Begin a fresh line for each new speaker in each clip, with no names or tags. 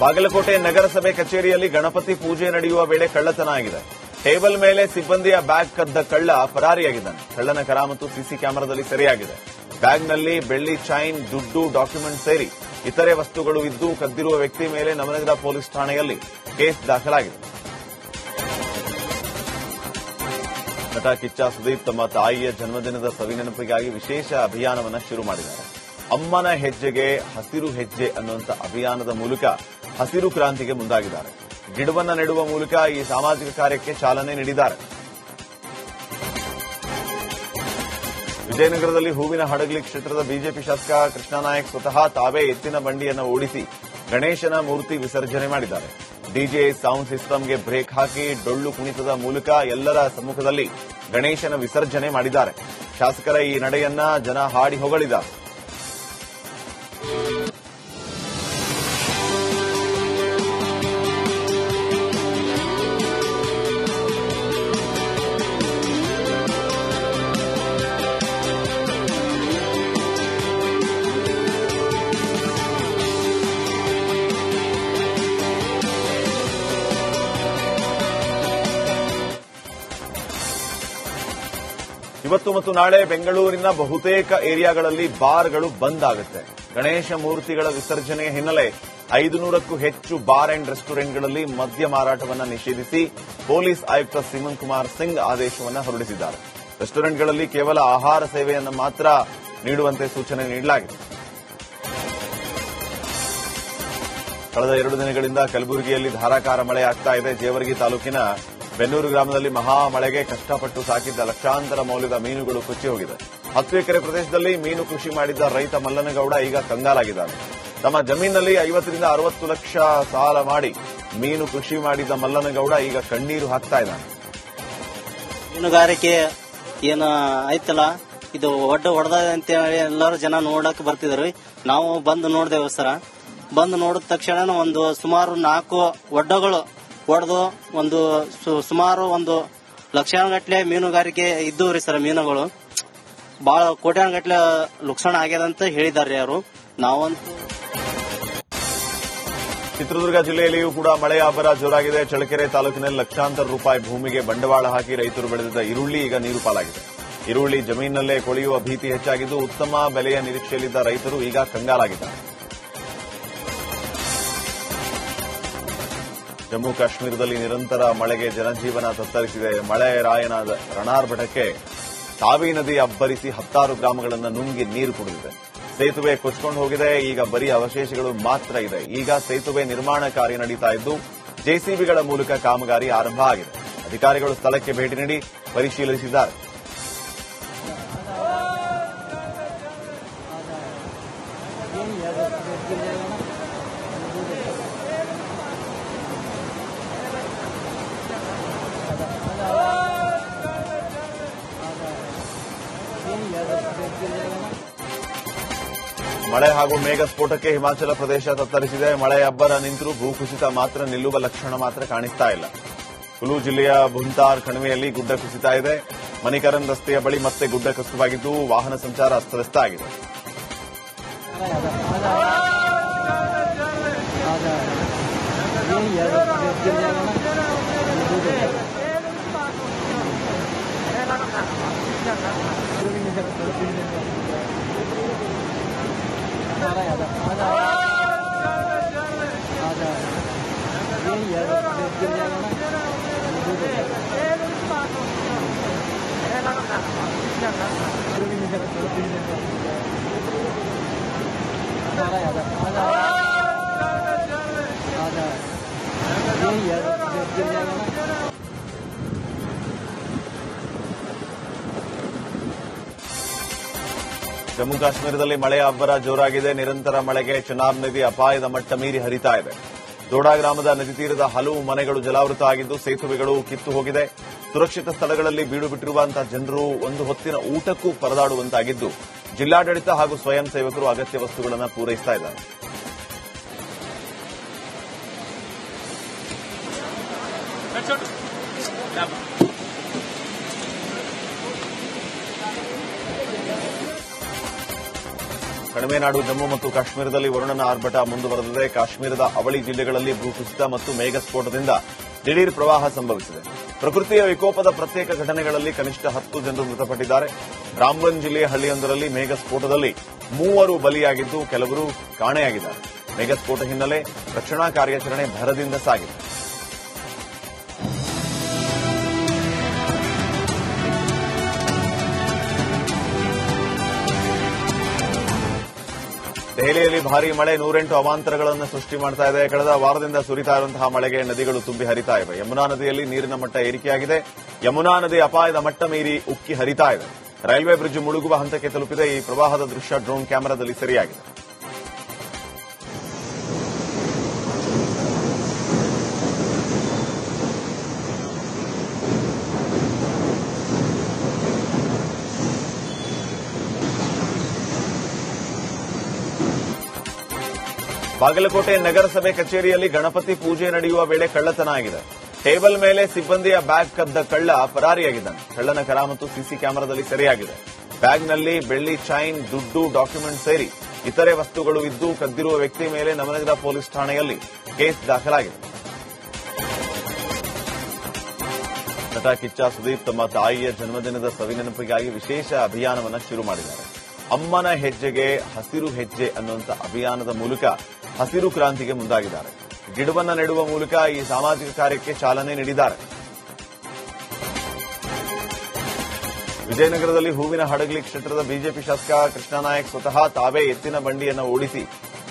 ಬಾಗಲಕೋಟೆ ನಗರಸಭೆ ಕಚೇರಿಯಲ್ಲಿ ಗಣಪತಿ ಪೂಜೆ ನಡೆಯುವ ವೇಳೆ ಕಳ್ಳತನ ಆಗಿದೆ. ಟೇಬಲ್ ಮೇಲೆ ಸಿಬ್ಬಂದಿಯ ಬ್ಯಾಗ್ ಕದ್ದ ಕಳ್ಳ ಪರಾರಿಯಾಗಿದ್ದಾನೆ. ಕಳ್ಳನ ಕರಾಮತ್ತು ಸಿಸಿ ಕ್ಯಾಮೆರಾದಲ್ಲಿ ಸೆರೆಯಾಗಿದೆ. ಬ್ಯಾಗ್ನಲ್ಲಿ ಬೆಳ್ಳಿ ಚೈನ್, ದುಡ್ಡು ಡಾಕ್ಯುಮೆಂಟ್ ಸೇರಿ ಇತರೆ ವಸ್ತುಗಳು ಇದ್ದು ಕದ್ದಿರುವ ವ್ಯಕ್ತಿ ಮೇಲೆ ನವನಗರ ಪೊಲೀಸ್ ಠಾಣೆಯಲ್ಲಿ ಕೇಸ್ ದಾಖಲಾಗಿದೆ. ನಟ ಕಿಚ್ಚ ಸುದೀಪ್ ತಮ್ಮ ತಾಯಿಯ ಜನ್ಮದಿನದ ಸವಿನೆನಪಿಗಾಗಿ ವಿಶೇಷ ಅಭಿಯಾನವನ್ನು ಶುರು ಮಾಡಿದ್ದಾರೆ. ಅಮ್ಮನ ಹೆಜ್ಜೆಗೆ ಹಸಿರು ಹೆಜ್ಜೆ ಅನ್ನುವಂಥ ಅಭಿಯಾನದ ಮೂಲಕ ಹಸಿರು ಕ್ರಾಂತಿಗೆ ಮುಂದಾಗಿದ್ದಾರೆ. ಗಿಡವನ್ನ ನೆಡುವ ಮೂಲಕ ಈ ಸಾಮಾಜಿಕ ಕಾರ್ಯಕ್ಕೆ ಚಾಲನೆ ನೀಡಿದ್ದಾರೆ. ವಿಜಯನಗರದಲ್ಲಿ ಹೂವಿನ ಹಡಗಲಿ ಕ್ಷೇತ್ರದ ಬಿಜೆಪಿ ಶಾಸಕ ಕೃಷ್ಣನಾಯಕ್ ಸ್ವತಃ ತಾವೇ ಎತ್ತಿನ ಬಂಡಿಯನ್ನು ಓಡಿಸಿ ಗಣೇಶನ ಮೂರ್ತಿ ವಿಸರ್ಜನೆ ಮಾಡಿದ್ದಾರೆ. ಡಿಜೆ ಸೌಂಡ್ ಸಿಸ್ಟಂಗೆ ಬ್ರೇಕ್ ಹಾಕಿ ಡೊಳ್ಳು ಕುಣಿತದ ಮೂಲಕ ಎಲ್ಲರ ಸಮ್ಮುಖದಲ್ಲಿ ಗಣೇಶನ ವಿಸರ್ಜನೆ ಮಾಡಿದ್ದಾರೆ. ಶಾಸಕರ ಈ ನಡೆಯನ್ನ ಜನ ಹಾಡಿ ಹೊಗಳಿದ್ದಾರೆ. ಇವತ್ತು ಮತ್ತು ನಾಳೆ ಬೆಂಗಳೂರಿನ ಬಹುತೇಕ ಏರಿಯಾಗಳಲ್ಲಿ ಬಾರ್ಗಳು ಬಂದ್ ಆಗುತ್ತೆ. ಗಣೇಶ ಮೂರ್ತಿಗಳ ವಿಸರ್ಜನೆಯ ಹಿನ್ನೆಲೆ ಐದು ನೂರಕ್ಕೂ ಹೆಚ್ಚು ಬಾರ್ ಅಂಡ್ ರೆಸ್ಟೋರೆಂಟ್ಗಳಲ್ಲಿ ಮದ್ಯ ಮಾರಾಟವನ್ನು ನಿಷೇಧಿಸಿ ಪೊಲೀಸ್ ಆಯುಕ್ತ ಸಿಮನ್ ಕುಮಾರ್ ಸಿಂಗ್ ಆದೇಶವನ್ನು ಹೊರಡಿಸಿದ್ದಾರೆ. ರೆಸ್ಟೋರೆಂಟ್ಗಳಲ್ಲಿ ಕೇವಲ ಆಹಾರ ಸೇವೆಯನ್ನು ಮಾತ್ರ ನೀಡುವಂತೆ ಸೂಚನೆ ನೀಡಲಾಗಿದೆ. ಕಳೆದ ಎರಡು ದಿನಗಳಿಂದ ಕಲಬುರಗಿಯಲ್ಲಿ ಧಾರಾಕಾರ ಮಳೆ ಆಗ್ತಾ ಇದೆ. ಜೇವರ್ಗಿ ತಾಲೂಕಿನ ಬೆನ್ನೂರು ಗ್ರಾಮದಲ್ಲಿ ಮಹಾ ಮಳೆಗೆ ಕಷ್ಟಪಟ್ಟು ಸಾಕಿದ್ದ ಲಕ್ಷಾಂತರ ಮೌಲ್ಯದ ಮೀನುಗಳು ಕೊಚ್ಚಿ ಹೋಗಿದೆ. ಹತ್ತು ಎಕರೆ ಪ್ರದೇಶದಲ್ಲಿ ಮೀನು ಕೃಷಿ ಮಾಡಿದ್ದ ರೈತ ಮಲ್ಲನಗೌಡ ಈಗ ಕಂಗಾಲಾಗಿದ್ದಾನೆ. ತಮ್ಮ ಜಮೀನಿನಲ್ಲಿ ಐವತ್ತರಿಂದ ಅರವತ್ತು ಲಕ್ಷ ಸಾಲ ಮಾಡಿ ಮೀನು ಕೃಷಿ ಮಾಡಿದ್ದ ಮಲ್ಲನಗೌಡ ಈಗ ಕಣ್ಣೀರು ಹಾಕ್ತಾ ಇದ್ದಾನೆ.
ಮೀನುಗಾರಿಕೆ ಏನು ಆಯ್ತಲ್ಲ? ಇದು ಒಡ್ಡ ಹೊಡೆದ ಅಂತ ಎಲ್ಲರೂ ಜನ ನೋಡಕ್ ಬರ್ತಿದ್ರು. ನಾವು ಬಂದು ನೋಡಿದೆವು ಸರ. ಬಂದು ನೋಡಿದ ತಕ್ಷಣ ಒಂದು ಸುಮಾರು ನಾಲ್ಕು ಒಡ್ಡಗಳು ಹೊಡೆದು ಒಂದು ಸುಮಾರು ಒಂದು ಲಕ್ಷಾನುಗಟ್ಲೆ ಮೀನುಗಾರಿಕೆ ಇದ್ದು ರೀ ಸರ್ ಮೀನುಗಳು. ಬಹಳ ಕೋಟ್ಯಾನುಗಟ್ಲೆ ಆಗ್ಯದ ಅಂತ ಹೇಳಿದ್ದಾರೆ ಅವರು. ನಾವಂತೂ
ಚಿತ್ರದುರ್ಗ ಜಿಲ್ಲೆಯಲ್ಲಿಯೂ ಕೂಡ ಮಳೆಯ ಅಬ್ಬರ ಜೋರಾಗಿದೆ. ಚಳ್ಳಕೆರೆ ತಾಲೂಕಿನಲ್ಲಿ ಲಕ್ಷಾಂತರ ರೂಪಾಯಿ ಭೂಮಿಗೆ ಬಂಡವಾಳ ಹಾಕಿ ರೈತರು ಬೆಳೆದಿದ್ದ ಈರುಳ್ಳಿ ಈಗ ನೀರು ಪಾಲಾಗಿದೆ. ಈರುಳ್ಳಿ ಜಮೀನಿನಲ್ಲೇ ಕೊಳೆಯುವ ಭೀತಿ ಹೆಚ್ಚಾಗಿದ್ದು ಉತ್ತಮ ಬೆಲೆಯ ನಿರೀಕ್ಷೆಯಲ್ಲಿದ್ದ ರೈತರು ಈಗ ಕಂಗಾಲಾಗಿದ್ದಾರೆ. ಜಮ್ಮು ಕಾಶ್ಮೀರದಲ್ಲಿ ನಿರಂತರ ಮಳೆಗೆ ಜನಜೀವನ ತತ್ತರಿಸಿದೆ. ಮಳೆ ರಾಯನ ರಣಾರ್ಭಟಕ್ಕೆ ತಾವಿ ನದಿ ಅಬ್ಬರಿಸಿ ಹತ್ತಾರು ಗ್ರಾಮಗಳನ್ನು ನುಂಗಿ ನೀರು ಕುಡಿದಿದೆ. ಸೇತುವೆ ಕೊಚ್ಚಿಕೊಂಡು ಹೋಗಿದೆ. ಈಗ ಬರೀ ಅವಶೇಷಗಳು ಮಾತ್ರ ಇದೆ. ಈಗ ಸೇತುವೆ ನಿರ್ಮಾಣ ಕಾರ್ಯ ನಡೀತಾ ಇದ್ದು, ಜೆಸಿಬಿಗಳ ಮೂಲಕ ಕಾಮಗಾರಿ ಆರಂಭ ಆಗಿದೆ. ಅಧಿಕಾರಿಗಳು ಸ್ಥಳಕ್ಕೆ ಭೇಟಿ ನೀಡಿ ಪರಿಶೀಲಿಸಿದ್ದಾರೆ. ಮಳೆ ಹಾಗೂ ಮೇಘ ಸ್ಫೋಟಕ್ಕೆ ಹಿಮಾಚಲ ಪ್ರದೇಶ ತತ್ತರಿಸಿದೆ. ಮಳೆ ಅಬ್ಬರ ನಿಂತರೂ ಭೂಕುಸಿತ ಮಾತ್ರ ನಿಲ್ಲುವ ಲಕ್ಷಣ ಮಾತ್ರ ಕಾಣಿಸ್ತಾ ಇಲ್ಲ. ಕುಲು ಜಿಲ್ಲೆಯ ಭುಂತಾರ್ ಕಣಿವೆಯಲ್ಲಿ ಗುಡ್ಡ ಕುಸಿತ ಇದೆ. ಮಣಿಕರನ್ ರಸ್ತೆಯ ಬಳಿ ಮತ್ತೆ ಗುಡ್ಡ ಕುಸಿತವಾಗಿದ್ದು ವಾಹನ ಸಂಚಾರ ಅಸ್ತವ್ಯಸ್ತ ಆಗಿದೆ. Yeah, yeah, yeah. ಜಮ್ಮು ಕಾಶ್ಮೀರದಲ್ಲಿ ಮಳೆಯ ಅಬ್ಬರ ಜೋರಾಗಿದೆ. ನಿರಂತರ ಮಳೆಗೆ ಚೆನಾಬ್ ನದಿ ಅಪಾಯದ ಮಟ್ಟ ಮೀರಿ ಹರಿತಾ ಇದೆ. ದೋಡಾ ಗ್ರಾಮದ ನದಿ ತೀರದ ಹಲವು ಮನೆಗಳು ಜಲಾವೃತ ಆಗಿದ್ದು ಸೇತುವೆಗಳು ಕಿತ್ತು ಹೋಗಿದೆ. ಸುರಕ್ಷಿತ ಸ್ಥಳಗಳಲ್ಲಿ ಬೀಡು ಬಿಟ್ಟಿರುವಂತಹ ಜನರು ಒಂದು ಹೊತ್ತಿನ ಊಟಕ್ಕೂ ಪರದಾಡುವಂತಾಗಿದ್ದು, ಜಿಲ್ಲಾಡಳಿತ ಹಾಗೂ ಸ್ವಯಂ ಸೇವಕರು ಅಗತ್ಯ ವಸ್ತುಗಳನ್ನು ಪೂರೈಸ್ತಾ ಇದ್ದಾರೆ. ಕಣಿವೆನಾಡು ಜಮ್ಮು ಮತ್ತು ಕಾಶ್ಮೀರದಲ್ಲಿ ವರುಣನ ಆರ್ಭಟ ಮುಂದುವರೆದಿದೆ. ಕಾಶ್ಮೀರದ ಅವಳಿ ಜಿಲ್ಲೆಗಳಲ್ಲಿ ಭೂಕುಸಿತ ಮತ್ತು ಮೇಘಸ್ಫೋಟದಿಂದ ದಿಢೀರ್ ಪ್ರವಾಹ ಸಂಭವಿಸಿದೆ. ಪ್ರಕೃತಿಯ ವಿಕೋಪದ ಪ್ರತ್ಯೇಕ ಘಟನೆಗಳಲ್ಲಿ ಕನಿಷ್ಠ ಹತ್ತು ಜನರು ಮೃತಪಟ್ಟಿದ್ದಾರೆ. ರಾಮ್ಬನ್ ಜಿಲ್ಲೆಯ ಹಳ್ಳಿಯೊಂದರಲ್ಲಿ ಮೇಘಸ್ಫೋಟದಲ್ಲಿ ಮೂವರು ಬಲಿಯಾಗಿದ್ದು, ಕೆಲವರು ಕಾಣೆಯಾಗಿದ್ದಾರೆ. ಮೇಘಸ್ಫೋಟ ಹಿನ್ನೆಲೆ ರಕ್ಷಣಾ ಕಾರ್ಯಾಚರಣೆ ಭರದಿಂದ ಸಾಗಿದೆ. ದೆಹಲಿಯಲ್ಲಿ ಭಾರೀ ಮಳೆ, ನೂರೆಂಟು ಅವಾಂತರಗಳನ್ನು ಸೃಷ್ಟಿ ಮಾಡ್ತಾ ಇದೆ. ಕಳೆದ ವಾರದಿಂದ ಸುರಿತಾ ಇರುವಂತಹ ಮಳೆಗೆ ನದಿಗಳು ತುಂಬಿ ಹರಿತಾ ಇವೆ. ಯಮುನಾ ನದಿಯಲ್ಲಿ ನೀರಿನ ಮಟ್ಟ ಏರಿಕೆಯಾಗಿದೆ. ಯಮುನಾ ನದಿ ಅಪಾಯದ ಮಟ್ಟ ಮೀರಿ ಉಕ್ಕಿ ಹರಿತಾ ಇದೆ. ರೈಲ್ವೆ ಬ್ರಿಡ್ಜ್ ಮುಳುಗುವ ಹಂತಕ್ಕೆ ತಲುಪಿದೆ. ಈ ಪ್ರವಾಹದ ದೃಶ್ಯ ಡ್ರೋನ್ ಕ್ಯಾಮೆರಾದಲ್ಲಿ ಸೆರೆಯಾಗಿದೆ. ಬಾಗಲಕೋಟೆ ನಗರಸಭೆ ಕಚೇರಿಯಲ್ಲಿ ಗಣಪತಿ ಪೂಜೆ ನಡೆಯುವ ವೇಳೆ ಕಳ್ಳತನ ಆಗಿದೆ. ಟೇಬಲ್ ಮೇಲೆ ಸಿಬ್ಬಂದಿಯ ಬ್ಯಾಗ್ ಕದ್ದ ಕಳ್ಳ ಪರಾರಿಯಾಗಿದ್ದಾನೆ. ಕಳ್ಳನ ಕರಾಮತ್ತು ಸಿಸಿ ಕ್ಯಾಮೆರಾದಲ್ಲಿ ಸೆರೆಯಾಗಿದೆ. ಬ್ಯಾಗ್ನಲ್ಲಿ ಬೆಳ್ಳಿ ಚೈನ್, ದುಡ್ಡು ಡಾಕ್ಯುಮೆಂಟ್ ಸೇರಿ ಇತರೆ ವಸ್ತುಗಳು ಇದ್ದು ಕದ್ದಿರುವ ವ್ಯಕ್ತಿ ಮೇಲೆ ನವನಗರ ಪೊಲೀಸ್ ಠಾಣೆಯಲ್ಲಿ ಕೇಸ್ ದಾಖಲಾಗಿದೆ. ನಟ ಕಿಚ್ಚ, ಸುದೀಪ್ ತಮ್ಮ ತಾಯಿಯ ಜನ್ಮದಿನದ ಸವಿನೆನಪಿಗಾಗಿ ವಿಶೇಷ ಅಭಿಯಾನವನ್ನು ಶುರು ಮಾಡಿದ್ದಾರೆ. ಅಮ್ಮನ ಹೆಜ್ಜೆಗೆ ಹಸಿರು ಹೆಜ್ಜೆ ಅನ್ನುವಂಥ ಅಭಿಯಾನದ ಮೂಲಕ ಹಸಿರು ಕ್ರಾಂತಿಗೆ ಮುಂದಾಗಿದ್ದಾರೆ. ಗಿಡವನ್ನು ನೆಡುವ ಮೂಲಕ ಈ ಸಾಮಾಜಿಕ ಕಾರ್ಯಕ್ಕೆ ಚಾಲನೆ ನೀಡಿದ್ದಾರೆ. ವಿಜಯನಗರದಲ್ಲಿ ಹೂವಿನ ಹಡಗಲಿ ಕ್ಷೇತ್ರದ ಬಿಜೆಪಿ ಶಾಸಕ ಕೃಷ್ಣನಾಯಕ್ ಸ್ವತಃ ತಾವೇ ಎತ್ತಿನ ಬಂಡಿಯನ್ನು ಓಡಿಸಿ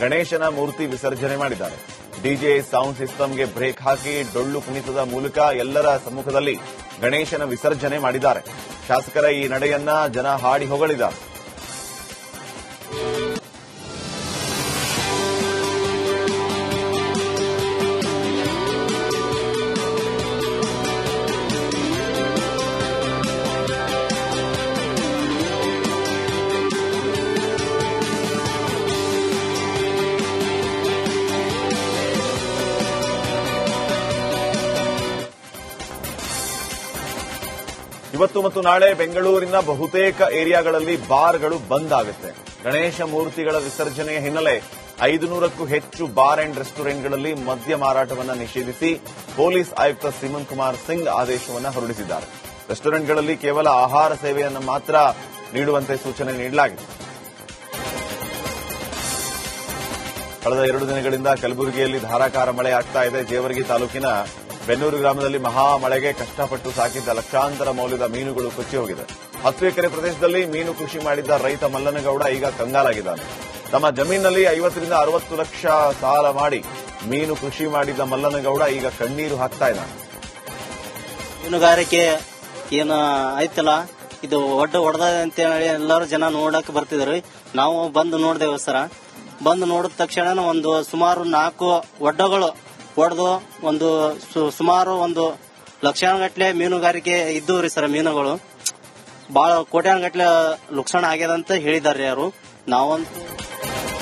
ಗಣೇಶನ ಮೂರ್ತಿ ವಿಸರ್ಜನೆ ಮಾಡಿದ್ದಾರೆ. ಡಿಜೆ ಸೌಂಡ್ ಸಿಸ್ಟಂಗೆ ಬ್ರೇಕ್ ಹಾಕಿ ಡೊಳ್ಳು ಕುಣಿತದ ಮೂಲಕ ಎಲ್ಲರ ಸಮ್ಮುಖದಲ್ಲಿ ಗಣೇಶನ ವಿಸರ್ಜನೆ ಮಾಡಿದ್ದಾರೆ. ಶಾಸಕರ ಈ ನಡೆಯನ್ನ ಜನ ಹಾಡಿ ಹೊಗಳಿದ್ದಾರೆ. ಇವತ್ತು ಮತ್ತು ನಾಳೆ ಬೆಂಗಳೂರಿನ ಬಹುತೇಕ ಏರಿಯಾಗಳಲ್ಲಿ ಬಾರ್ಗಳು ಬಂದ್ ಆಗುತ್ತೆ. ಗಣೇಶ ಮೂರ್ತಿಗಳ ವಿಸರ್ಜನೆಯ ಹಿನ್ನೆಲೆ ಐದು ನೂರಕ್ಕೂ ಹೆಚ್ಚು ಬಾರ್ ಅಂಡ್ ರೆಸ್ಟೋರೆಂಟ್ಗಳಲ್ಲಿ ಮದ್ಯ ಮಾರಾಟವನ್ನು ನಿಷೇಧಿಸಿ ಪೊಲೀಸ್ ಆಯುಕ್ತ ಸಿಮನ್ ಕುಮಾರ್ ಸಿಂಗ್ ಆದೇಶವನ್ನು ಹೊರಡಿಸಿದ್ದಾರೆ. ರೆಸ್ಟೋರೆಂಟ್ಗಳಲ್ಲಿ ಕೇವಲ ಆಹಾರ ಸೇವೆಯನ್ನು ಮಾತ್ರ ನೀಡುವಂತೆ ಸೂಚನೆ ನೀಡಲಾಗಿದೆ. ಕಳೆದ ಎರಡು ದಿನಗಳಿಂದ ಕಲಬುರಗಿಯಲ್ಲಿ ಧಾರಾಕಾರ ಮಳೆ ಆಗ್ತಾ ಇದೆ. ಜೇವರ್ಗಿ ತಾಲೂಕಿನ ಬೆನ್ನೂರು ಗ್ರಾಮದಲ್ಲಿ ಮಹಾ ಮಳೆಗೆ ಕಷ್ಟಪಟ್ಟು ಸಾಕಿದ್ದ ಲಕ್ಷಾಂತರ ಮೌಲ್ಯದ ಮೀನುಗಳು ಕೊಚ್ಚಿ ಹೋಗಿದೆ. ಹತ್ತು ಎಕರೆ ಪ್ರದೇಶದಲ್ಲಿ ಮೀನು ಕೃಷಿ ಮಾಡಿದ್ದ ರೈತ ಮಲ್ಲನಗೌಡ ಈಗ ಕಂಗಾಲಾಗಿದ್ದಾನೆ. ತಮ್ಮ ಜಮೀನಿನಲ್ಲಿ ಐವತ್ತರಿಂದ ಅರವತ್ತು ಲಕ್ಷ ಸಾಲ ಮಾಡಿ ಮೀನು ಕೃಷಿ ಮಾಡಿದ್ದ ಮಲ್ಲನಗೌಡ ಈಗ ಕಣ್ಣೀರು ಹಾಕ್ತಾ ಇದ್ದಾನೆ.
ಮೀನುಗಾರಿಕೆ ಏನು ಆಯ್ತಲ್ಲ? ಇದು ಒಡ್ಡ ಹೊಡೆದ ಅಂತ ಹೇಳಿ ಎಲ್ಲರೂ ಜನ ನೋಡಕ್ ಬರ್ತಿದ್ರು. ನಾವು ಬಂದು ನೋಡಿದೆವು ಸರ. ಬಂದು ನೋಡಿದ ತಕ್ಷಣ ಒಂದು ಸುಮಾರು ನಾಲ್ಕು ಒಡ್ಡಗಳು ಹೊಡೆದು ಒಂದು ಸುಮಾರು ಒಂದು ಲಕ್ಷಾನುಗಟ್ಲೆ ಮೀನುಗಾರಿಕೆ ಇದ್ದು ರೀ ಸರ್ ಮೀನುಗಳು. ಬಹಳ ಕೋಟ್ಯಾನುಗಟ್ಲೆ ಲುಕ್ಷಣ ಆಗ್ಯದಂತ ಹೇಳಿದಾರೆ ಯಾರು. ನಾವಂತೂ